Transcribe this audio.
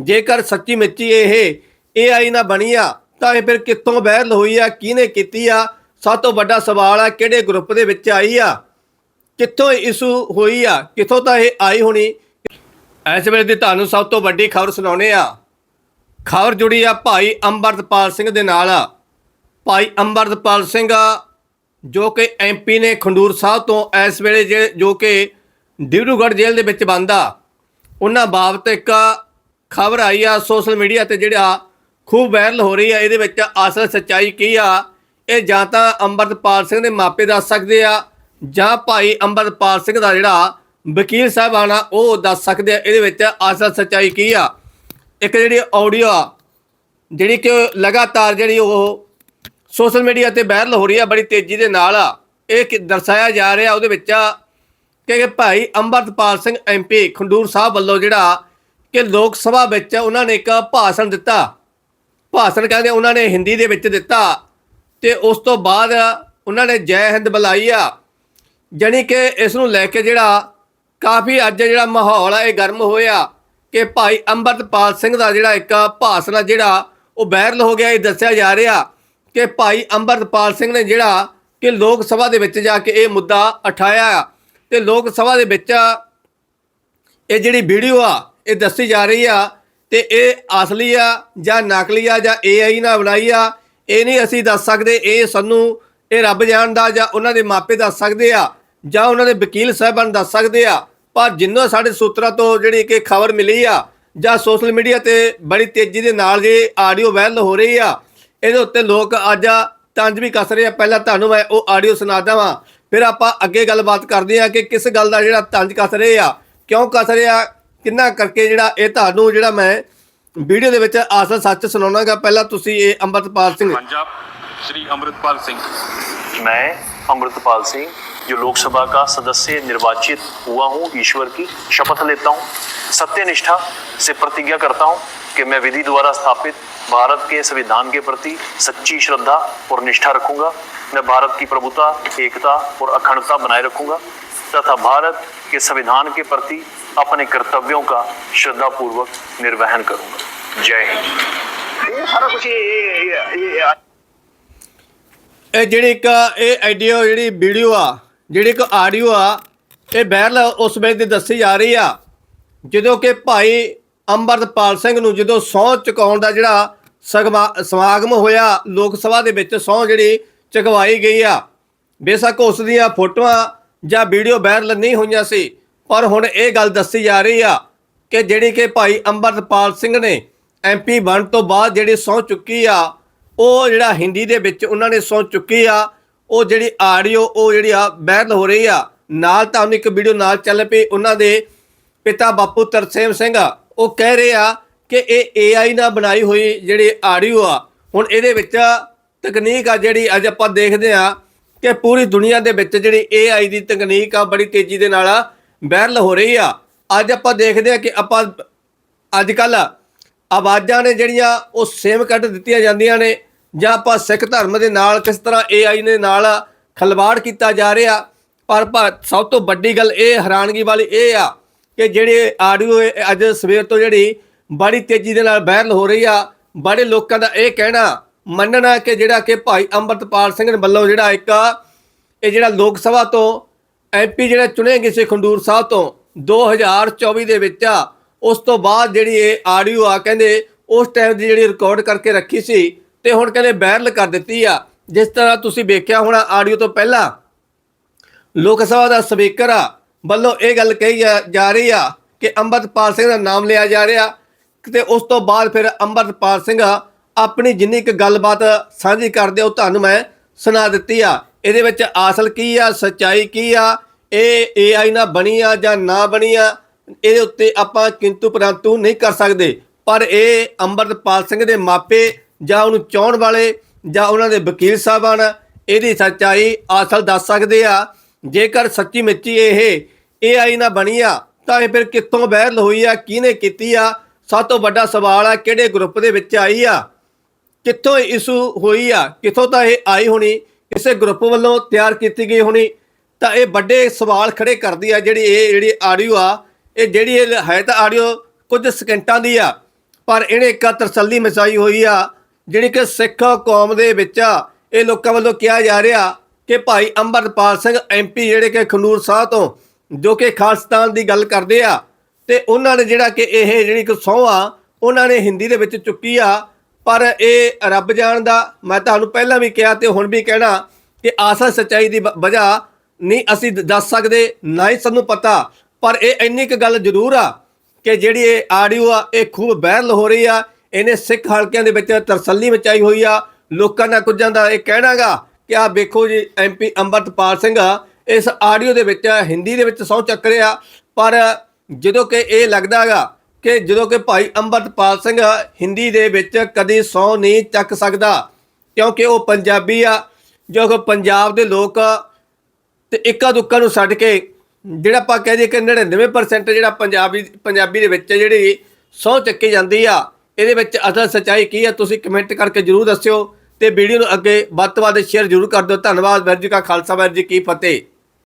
ਜੇਕਰ ਸੱਚੀ ਮਿੱਚੀ ਇਹ ਏਆਈ ਨਾ ਬਣੀ ਆ, ਤਾਂ ਇਹ ਫਿਰ ਕਿੱਥੋਂ ਵਾਇਰਲ ਹੋਈ ਆ, ਕਿਹਨੇ ਕੀਤੀ ਆ? ਸਭ ਤੋਂ ਵੱਡਾ ਸਵਾਲ ਆ, ਕਿਹੜੇ ਗਰੁੱਪ ਦੇ ਵਿੱਚ ਆਈ ਆ? ਕਿੱਥੋਂ ਇਸ਼ੂ ਹੋਈ ਆ? ਕਿੱਥੋਂ ਤਾਂ ਇਹ ਆਈ ਹੋਣੀ? ਇਸ ਵੇਲੇ ਦੀ ਤੁਹਾਨੂੰ ਸਭ ਤੋਂ ਵੱਡੀ ਖਬਰ ਸੁਣਾਉਣੇ ਆ। ਖਬਰ ਜੁੜੀ ਆ ਭਾਈ ਅੰਮ੍ਰਿਤਪਾਲ ਸਿੰਘ ਦੇ ਨਾਲ। ਭਾਈ ਅੰਮ੍ਰਿਤਪਾਲ ਸਿੰਘ, ਜੋ ਕਿ ਐਮਪੀ ਨੇ ਖੰਡੂਰ ਸਾਹਿਬ ਤੋਂ ਇਸ ਵੇਲੇ ਜੇ- ਜੋ ਕਿ ਡਿਬਰੂਗੜ੍ਹ ਜੇਲ੍ਹ ਦੇ ਵਿੱਚ ਬੰਦਾ ਉਹਨਾਂ ਬਾਬਤ ਇੱਕ ਖਬਰ ਆਈ ਆ ਸੋਸ਼ਲ ਮੀਡੀਆ ਤੇ ਜਿਹੜਾ ਖੂਬ ਵਾਇਰਲ ਹੋ ਰਹੀ ਆ, ਇਹਦੇ ਵਿੱਚ ਅਸਲ ਸੱਚਾਈ ਕੀ ਆ? ਇਹ ਜਾਂ ਤਾਂ ਅੰਮ੍ਰਿਤਪਾਲ ਸਿੰਘ ਦੇ ਮਾਪੇ ਦੱਸ ਸਕਦੇ ਆ, ਜਾਂ ਭਾਈ ਅੰਮ੍ਰਿਤਪਾਲ ਸਿੰਘ ਦਾ ਜਿਹੜਾ ਵਕੀਲ ਸਾਹਿਬਾਨ ਆ, ਉਹ ਦੱਸ ਸਕਦੇ ਆ, ਇਹਦੇ ਵਿੱਚ ਅਸਲ ਸੱਚਾਈ ਕੀ ਆ? ਇੱਕ ਜਿਹੜੀ ਆਡੀਓ ਆ, ਜਿਹੜੀ ਕਿ ਲਗਾਤਾਰ ਜਿਹੜੀ ਉਹ ਸੋਸ਼ਲ ਮੀਡੀਆ ਤੇ ਵਾਇਰਲ ਹੋ ਰਹੀ ਆ, ਬੜੀ ਤੇਜ਼ੀ ਦੇ ਨਾਲ ਆ, ਇਹ ਕਿ ਦਰਸਾਇਆ ਜਾ ਰਿਹਾ, ਉਹਦੇ ਵਿੱਚ ਕਿ ਭਾਈ ਅੰਮ੍ਰਿਤਪਾਲ ਸਿੰਘ ਐਮਪੀ ਖੰਡੂਰ ਸਾਹਿਬ ਵੱਲੋਂ ਜਿਹੜਾ ਕਿ ਲੋਕ ਸਭਾ ਵਿੱਚ ਉਹਨਾਂ ਨੇ ਇੱਕ ਭਾਸ਼ਣ ਦਿੱਤਾ। ਭਾਸ਼ਣ ਕਹਿੰਦੇ ਉਹਨਾਂ ਨੇ ਹਿੰਦੀ ਦੇ ਵਿੱਚ ਦਿੱਤਾ ਤੇ ਉਸ ਤੋਂ ਬਾਅਦ ਉਹਨਾਂ ਨੇ ਜੈ ਹਿੰਦ ਬੁਲਾਈ ਆ। ਜਾਣੀ ਕਿ ਇਸ ਨੂੰ ਲੈ ਕੇ ਜਿਹੜਾ ਕਾਫੀ ਅੱਜ ਜਿਹੜਾ ਮਾਹੌਲ ਆ, ਇਹ ਗਰਮ ਹੋਇਆ ਕਿ ਭਾਈ ਅੰਮ੍ਰਿਤਪਾਲ ਸਿੰਘ ਦਾ ਜਿਹੜਾ ਇੱਕ ਭਾਸ਼ਣ ਆ, ਜਿਹੜਾ ਉਹ ਵਾਇਰਲ ਹੋ ਗਿਆ, ਇਹ ਦੱਸਿਆ ਜਾ ਰਿਹਾ ਕਿ ਭਾਈ ਅੰਮ੍ਰਿਤਪਾਲ ਸਿੰਘ ਨੇ ਜਿਹੜਾ ਕਿ ਲੋਕ ਸਭਾ ਦੇ ਵਿੱਚ ਜਾ ਕੇ ਇਹ ਮੁੱਦਾ ਉਠਾਇਆ ਆ ਤੇ ਲੋਕ ਸਭਾ ਦੇ ਵਿੱਚ ਇਹ ਜਿਹੜੀ ਵੀਡੀਓ ਆ ਇਹ ਦੱਸੀ ਜਾ ਰਹੀ ਆ ਤੇ ਇਹ ਅਸਲੀ ਆ ਜਾਂ ਨਕਲੀ ਆ ਜਾਂ AI ਨਾਲ ਬਣਾਈ ਆ, ਇਹ ਨਹੀਂ ਅਸੀਂ ਦੱਸ ਸਕਦੇ, ਇਹ ਸਾਨੂੰ, ਇਹ ਰੱਬ ਜਾਣਦਾ ਜਾਂ ਉਹਨਾਂ ਦੇ ਮਾਪੇ ਦੱਸ ਸਕਦੇ ਆ, ਜਾਂ ਉਹਨਾਂ ਦੇ ਵਕੀਲ ਸਾਹਿਬਾਨ ਦੱਸ ਸਕਦੇ ਆ। ਪਰ ਜਿੰਨੋਂ ਸਾਡੇ ਸੂਤਰਾਂ ਤੋਂ ਜਿਹੜੀ ਕਿ ਖਬਰ ਮਿਲੀ ਆ, ਜਾਂ ਸੋਸ਼ਲ ਮੀਡੀਆ ਤੇ ਬੜੀ ਤੇਜ਼ੀ ਦੇ ਨਾਲ ਜੇ ਆਡੀਓ ਵਾਇਰਲ ਹੋ ਰਹੀ ਆ, ਇਹਦੇ ਉੱਤੇ ਲੋਕ ਅੱਜ ਤੰਜ ਵੀ ਕੱਸ ਰਹੇ ਆ। ਪਹਿਲਾਂ ਤੁਹਾਨੂੰ ਮੈਂ ਉਹ ਆਡੀਓ ਸੁਣਾ ਵਾਂ, ਫਿਰ ਆਪਾਂ ਅੱਗੇ ਗੱਲਬਾਤ ਕਰਦੇ ਆ ਕਿ ਕਿਸ ਗੱਲ ਦਾ ਜਿਹੜਾ ਤੰਜ ਕੱਸ ਰਹੇ ਆ, ਕਿਉਂ ਕੱਸ ਰਹੇ ਆ ਕਿੰਨਾ ਕਰਕੇ ਜਿਹੜਾ ਇਹ ਤੁਹਾਨੂੰ ਜਿਹੜਾ ਮੈਂ ਵੀਡੀਓ ਦੇ ਵਿੱਚ ਅਸਲ ਸੱਚ ਸੁਣਾਉਣਾਗਾ ਪਹਿਲਾਂ ਤੁਸੀਂ ਇਹ ਅੰਮ੍ਰਿਤਪਾਲ ਸਿੰਘ पंजाब श्री अमृतपाल सिंह मैं अमृतपाल सिंह जो लोकसभा का सदस्य निर्वाचित हुआ हूँ ईश्वर की शपथ लेता हूँ सत्यनिष्ठा से प्रतिज्ञा करता हूँ कि मैं विधि द्वारा स्थापित भारत के संविधान के प्रति सच्ची श्रद्धा और निष्ठा रखूंगा मैं भारत की प्रभुता एकता और अखंडता बनाए रखूंगा तथा भारत के संविधान के प्रति अपने कर्तव्यों का श्रद्धापूर्वक निर्वहन करूंगा जय हिंद ਇਹ ਸਾਰਾ ਕੁਝ ਇਹ ਇਹ- ਇਹ ਇਹ ਜਿਹੜੀ ਇੱਕ ਇਹ ਆਡੀਓ ਜਿਹੜੀ ਵੀਡੀਓ ਆ ਜਿਹੜੀ ਇੱਕ ਆਡੀਓ ਆ ਇਹ ਵਾਇਰਲ ਉਸ ਵੇਲੇ ਦੀ ਦੱਸੀ ਜਾ ਰਹੀ ਆ ਜਦੋਂ ਕਿ ਭਾਈ ਅੰਮ੍ਰਿਤਪਾਲ ਸਿੰਘ ਨੂੰ ਜਦੋਂ ਸਹੁੰ ਚੁਕਾਉਣ ਦਾ ਜਿਹੜਾ ਸਗਮਾ- ਸਮਾਗਮ ਹੋਇਆ ਲੋਕ ਸਭਾ ਦੇ ਵਿੱਚ ਸਹੁੰ ਜਿਹੜੀ ਚੁਕਵਾਈ ਗਈ ਆ ਬੇਸ਼ੱਕ ਉਸ ਦੀਆਂ ਫੋਟੋਆਂ ਜਾਂ ਵੀਡੀਓ ਵਾਇਰਲ ਨਹੀਂ ਹੋਈਆਂ ਸੀ। ਪਰ ਹੁਣ ਇਹ ਗੱਲ ਦੱਸੀ ਜਾ ਰਹੀ ਆ ਕਿ ਜਿਹੜੀ ਕਿ ਭਾਈ ਅੰਮ੍ਰਿਤਪਾਲ ਸਿੰਘ ਨੇ ਐਮਪੀ ਬਣ ਤੋਂ ਬਾਅਦ ਜਿਹੜੀ ਸਹੁੰ ਚੁੱਕੀ ਆ, ਉਹ ਜਿਹੜਾ ਹਿੰਦੀ ਦੇ ਵਿੱਚ ਉਹਨਾਂ ਨੇ ਸਹੁੰ ਚੁੱਕੀ ਆ, ਉਹ ਜਿਹੜੀ ਆਡੀਓ, ਉਹ ਜਿਹੜੀ ਆ ਵਾਇਰਲ ਹੋ ਰਹੀ ਆ, ਨਾਲ ਤੁਹਾਨੂੰ ਇੱਕ ਵੀਡੀਓ ਨਾਲ ਚੱਲ ਪਈ ਉਹਨਾਂ ਦੇ ਪਿਤਾ ਬਾਪੂ ਤਰਸੇਮ ਸਿੰਘ। ਉਹ ਕਹਿ ਰਹੇ ਆ ਕਿ ਇਹ AI ਨਾਲ ਬਣਾਈ ਹੋਈ ਜਿਹੜੀ ਆਡੀਓ ਆ, ਹੁਣ ਇਹਦੇ ਵਿੱਚ ਤਕਨੀਕ ਆ ਜਿਹੜੀ ਅੱਜ ਆਪਾਂ ਦੇਖਦੇ ਆ ਕਿ ਪੂਰੀ ਦੁਨੀਆ ਦੇ ਵਿੱਚ ਜਿਹੜੀ AI ਦੀ ਤਕਨੀਕ ਆ, ਬੜੀ ਤੇਜ਼ੀ ਦੇ ਨਾਲ ਵਾਇਰਲ ਹੋ ਰਹੀ ਆ। ਅੱਜ ਆਪਾਂ ਦੇਖਦੇ ਆ ਕਿ ਆਪਾਂ ਅੱਜ ਕੱਲ ਆਵਾਜ਼ਾਂ ਨੇ ਜਿਹੜੀਆਂ ਉਹ ਸੇਮ ਕੱਟ ਦਿੱਤੀਆਂ ਜਾਂਦੀਆਂ ਨੇ, ਜਾਂ ਆਪਾਂ ਸਿੱਖ ਧਰਮ ਦੇ ਨਾਲ ਕਿਸ ਤਰ੍ਹਾਂ AI ਦੇ ਨਾਲ ਖਲਵਾੜ ਕੀਤਾ ਜਾ ਰਿਹਾ, ਪਰ ਭਾ- ਸਭ ਤੋਂ ਵੱਡੀ ਗੱਲ ਇਹ ਹੈਰਾਨਗੀ ਵਾਲੀ ਇਹ ਆ ਕਿ ਜਿਹੜੇ ਆਡੀਓ ਅੱਜ ਸਵੇਰ ਤੋਂ ਜਿਹੜੀ ਬੜੀ ਤੇਜ਼ੀ ਦੇ ਨਾਲ ਵਾਇਰਲ ਹੋ ਰਹੀ ਆ, ਬੜੇ ਲੋਕਾਂ ਦਾ ਇਹ ਕਹਿਣਾ ਮੰਨਣਾ ਕਿ ਜਿਹੜਾ ਕਿ ਭਾਈ ਅੰਮ੍ਰਿਤਪਾਲ ਸਿੰਘ ਦੇ ਵੱਲੋਂ ਜਿਹੜਾ ਇੱਕ, ਇਹ ਜਿਹੜਾ ਲੋਕ ਸਭਾ ਤੋਂ ਐਮਪੀ ਜਿਹੜਾ ਚੁਣੇ ਗਏ ਸੀ ਖੰਡੂਰ ਸਾਹਿਬ ਤੋਂ 2024 ਦੇ ਵਿੱਚ, ਉਸ ਤੋਂ ਬਾਅਦ ਜਿਹੜੀ ਇਹ ਆਡੀਓ ਆ, ਕਹਿੰਦੇ ਉਸ ਟਾਈਮ ਦੀ ਜਿਹੜੀ ਰਿਕਾਰਡ ਕਰਕੇ ਰੱਖੀ ਸੀ ਤੇ ਹੁਣ ਕਹਿੰਦੇ ਵਾਇਰਲ ਕਰ ਦਿੱਤੀ ਆ। ਜਿਸ ਤਰ੍ਹਾਂ ਤੁਸੀਂ ਵੇਖਿਆ ਹੋਣਾ ਆਡੀਓ ਤੋਂ ਪਹਿਲਾਂ, ਲੋਕ ਸਭਾ ਦਾ ਸਪੀਕਰ ਆ, ਵੱਲੋਂ ਇਹ ਗੱਲ ਕਹੀ ਜਾ- ਜਾ ਰਹੀ ਆ ਕਿ ਅੰਮ੍ਰਿਤਪਾਲ ਸਿੰਘ ਦਾ ਨਾਮ ਲਿਆ ਜਾ ਰਿਹਾ ਤੇ ਉਸ ਤੋਂ ਬਾਅਦ ਫਿਰ ਅੰਮ੍ਰਿਤਪਾਲ ਸਿੰਘ ਆਪਣੀ ਜਿੰਨੀ ਕੁ ਗੱਲਬਾਤ ਸਾਂਝੀ ਕਰਦੇ ਉਹ ਤੁਹਾਨੂੰ ਮੈਂ ਸੁਣਾ ਦਿੱਤੀ ਆ। ਇਹਦੇ ਵਿੱਚ ਅਸਲ ਕੀ ਆ, ਸੱਚਾਈ ਕੀ ਆ, ਇਹ AI ਨਾਲ ਬਣੀ ਆ ਜਾਂ ਨਾ ਬਣੀ ਆ, ਇਹਦੇ ਉੱਤੇ ਆਪਾਂ ਕਿੰਤੂ ਪਰੰਤੂ ਨਹੀਂ ਕਰ ਸਕਦੇ। ਪਰ ਇਹ ਅੰਮ੍ਰਿਤਪਾਲ ਸਿੰਘ ਦੇ ਮਾਪੇ ਜਾਂ ਉਹਨੂੰ ਚਾਹਣ ਵਾਲੇ ਜਾਂ ਉਹਨਾਂ ਦੇ ਵਕੀਲ ਸਾਹਿਬਾਨ, ਇਹਦੀ ਸੱਚਾਈ ਅਸਲ ਦੱਸ ਸਕਦੇ ਆ। ਜੇਕਰ ਸੱਚੀ ਮਿੱਚੀ ਇਹ AI ਨਾਲ ਬਣੀ ਆ, ਤਾਂ ਇਹ ਫਿਰ ਕਿੱਥੋਂ ਵਾਇਰਲ ਹੋਈ ਆ, ਕਿਹਨੇ ਕੀਤੀ ਆ? ਸਭ ਤੋਂ ਵੱਡਾ ਸਵਾਲ ਆ, ਕਿਹੜੇ ਗਰੁੱਪ ਦੇ ਵਿੱਚ ਆਈ ਆ? ਕਿੱਥੋਂ ਇਸ਼ੂ ਹੋਈ ਆ? ਕਿੱਥੋਂ ਤਾਂ ਇਹ ਆਈ ਹੋਣੀ? ਕਿਸੇ ਗਰੁੱਪ ਵੱਲੋਂ ਤਿਆਰ ਕੀਤੀ ਗਈ ਹੋਣੀ? ਤਾਂ ਇਹ ਵੱਡੇ ਸਵਾਲ ਖੜੇ ਕਰਦੀ ਆ ਜਿਹੜੀ ਇਹ ਜਿਹੜੀ ਆਡੀਓ ਆ, ਇਹ ਜਿਹੜੀ ਇਹ ਹੈ ਤਾਂ ਆਡੀਓ ਕੁਝ ਸਕਿੰਟਾਂ ਦੀ ਆ, ਪਰ ਇਹਨੇ ਇੱਕ ਤਰਸੱਲੀ ਮਚਾਈ ਹੋਈ ਆ, ਜਿਹੜੀ ਕਿ ਸਿੱਖ ਕੌਮ ਦੇ ਵਿੱਚ ਇਹ ਲੋਕਾਂ ਵੱਲੋਂ ਕਿਹਾ ਜਾ ਰਿਹਾ ਕਿ ਭਾਈ ਅੰਮ੍ਰਿਤਪਾਲ ਸਿੰਘ ਐਮਪੀ ਜਿਹੜੇ ਕਿ ਖਨੂਰ ਸਾਹਿਬ ਤੋਂ, ਜੋ ਕਿ ਖਾਲਸਤਾਨ ਦੀ ਗੱਲ ਕਰਦੇ ਆ, ਤੇ ਉਹਨਾਂ ਨੇ ਜਿਹੜਾ ਕਿ ਇਹ ਜਿਹੜੀ ਕਿ ਸਹੁੰ ਆ, ਉਹਨਾਂ ਨੇ ਹਿੰਦੀ ਦੇ ਵਿੱਚ ਚੁੱਕੀ ਆ ਪਰ ਇਹ ਰੱਬ ਜਾਣਦਾ, ਮੈਂ ਤੁਹਾਨੂੰ ਪਹਿਲਾਂ ਵੀ ਕਿਹਾ ਤੇ ਹੁਣ ਵੀ ਕਹਿਣਾ ਕਿ ਆਸਾ ਸਚਾਈ ਦੀ ਵਜ੍ਹਾ ਨਹੀਂ ਅਸੀਂ ਦ- ਦੱਸ ਸਕਦੇ, ਨਾ ਹੀ ਸਾਨੂੰ ਪਤਾ। ਪਰ ਇਹ ਇੰਨੀ ਕੁ ਗੱਲ ਜ਼ਰੂਰ ਆ ਕਿ ਜਿਹੜੀ ਇਹ ਆਡੀਓ ਆ, ਇਹ ਖੂਬ ਵਾਇਰਲ ਹੋ ਰਹੀ ਆ। ਇਹਨੇ ਸਿੱਖ ਹਲਕਿਆਂ ਦੇ ਵਿੱਚ ਤਰਸੱਲੀ ਮਚਾਈ ਹੋਈ ਆ। ਲੋਕਾਂ ਦਾ ਕੁਝਾਂ ਦਾ ਇਹ ਕਹਿਣਾਗਾ ਕਿ ਆ ਵੇਖੋ ਜੀ ਐਮਪੀ ਅੰਮ੍ਰਿਤਪਾਲ ਸਿੰਘ ਇਸ ਆਡੀਓ ਦੇ ਵਿੱਚ, ਹਿੰਦੀ ਦੇ ਵਿੱਚ ਸਹੁੰ ਚੱਕ ਰਿਹਾ। ਪਰ ਜਦੋਂ ਕਿ ਇਹ ਲੱਗਦਾਗਾ ਕਿ ਜਦੋਂ ਕਿ ਭਾਈ ਅੰਮ੍ਰਿਤਪਾਲ ਸਿੰਘ ਹਿੰਦੀ ਦੇ ਵਿੱਚ ਕਦੀ ਸਹੁੰ ਨਹੀਂ ਚੱਕ ਸਕਦਾ, ਕਿਉਂਕਿ ਉਹ ਪੰਜਾਬੀ ਆ, ਜੋ ਕਿ ਪੰਜਾਬ ਦੇ ਲੋਕ ਤੇ ਇੱਕਾ ਦੁੱਕਾ ਨੂੰ ਛੱਡ ਕੇ ਜਿਹੜਾ ਆਪਾਂ ਕਹਿ ਦਈਏ ਕਿ 99% ਜਿਹੜਾ ਪੰਜਾਬੀ ਪੰਜਾਬੀ ਦੇ ਵਿੱਚ ਜਿਹੜੀ ਸਹੁੰ ਚੱਕੀ ਜਾਂਦੀ ਆ, ਇਹਦੇ ਵਿੱਚ ਅਸਲ ਸੱਚਾਈ ਕੀ ਆ ਤੁਸੀਂ ਕਮੈਂਟ ਕਰਕੇ ਜਰੂਰ ਦੱਸਿਓ ਤੇ ਵੀਡੀਓ ਨੂੰ ਅੱਗੇ ਵੱਧ ਤੋਂ ਵੱਧ ਸ਼ੇਅਰ ਜਰੂਰ ਕਰ ਦਿਓ। ਧੰਨਵਾਦ ਵੈਰ ਜੀ ਕਾ ਖਾਲਸਾ ਵੈਰ ਜੀ ਕੀ ਫਤਿਹ।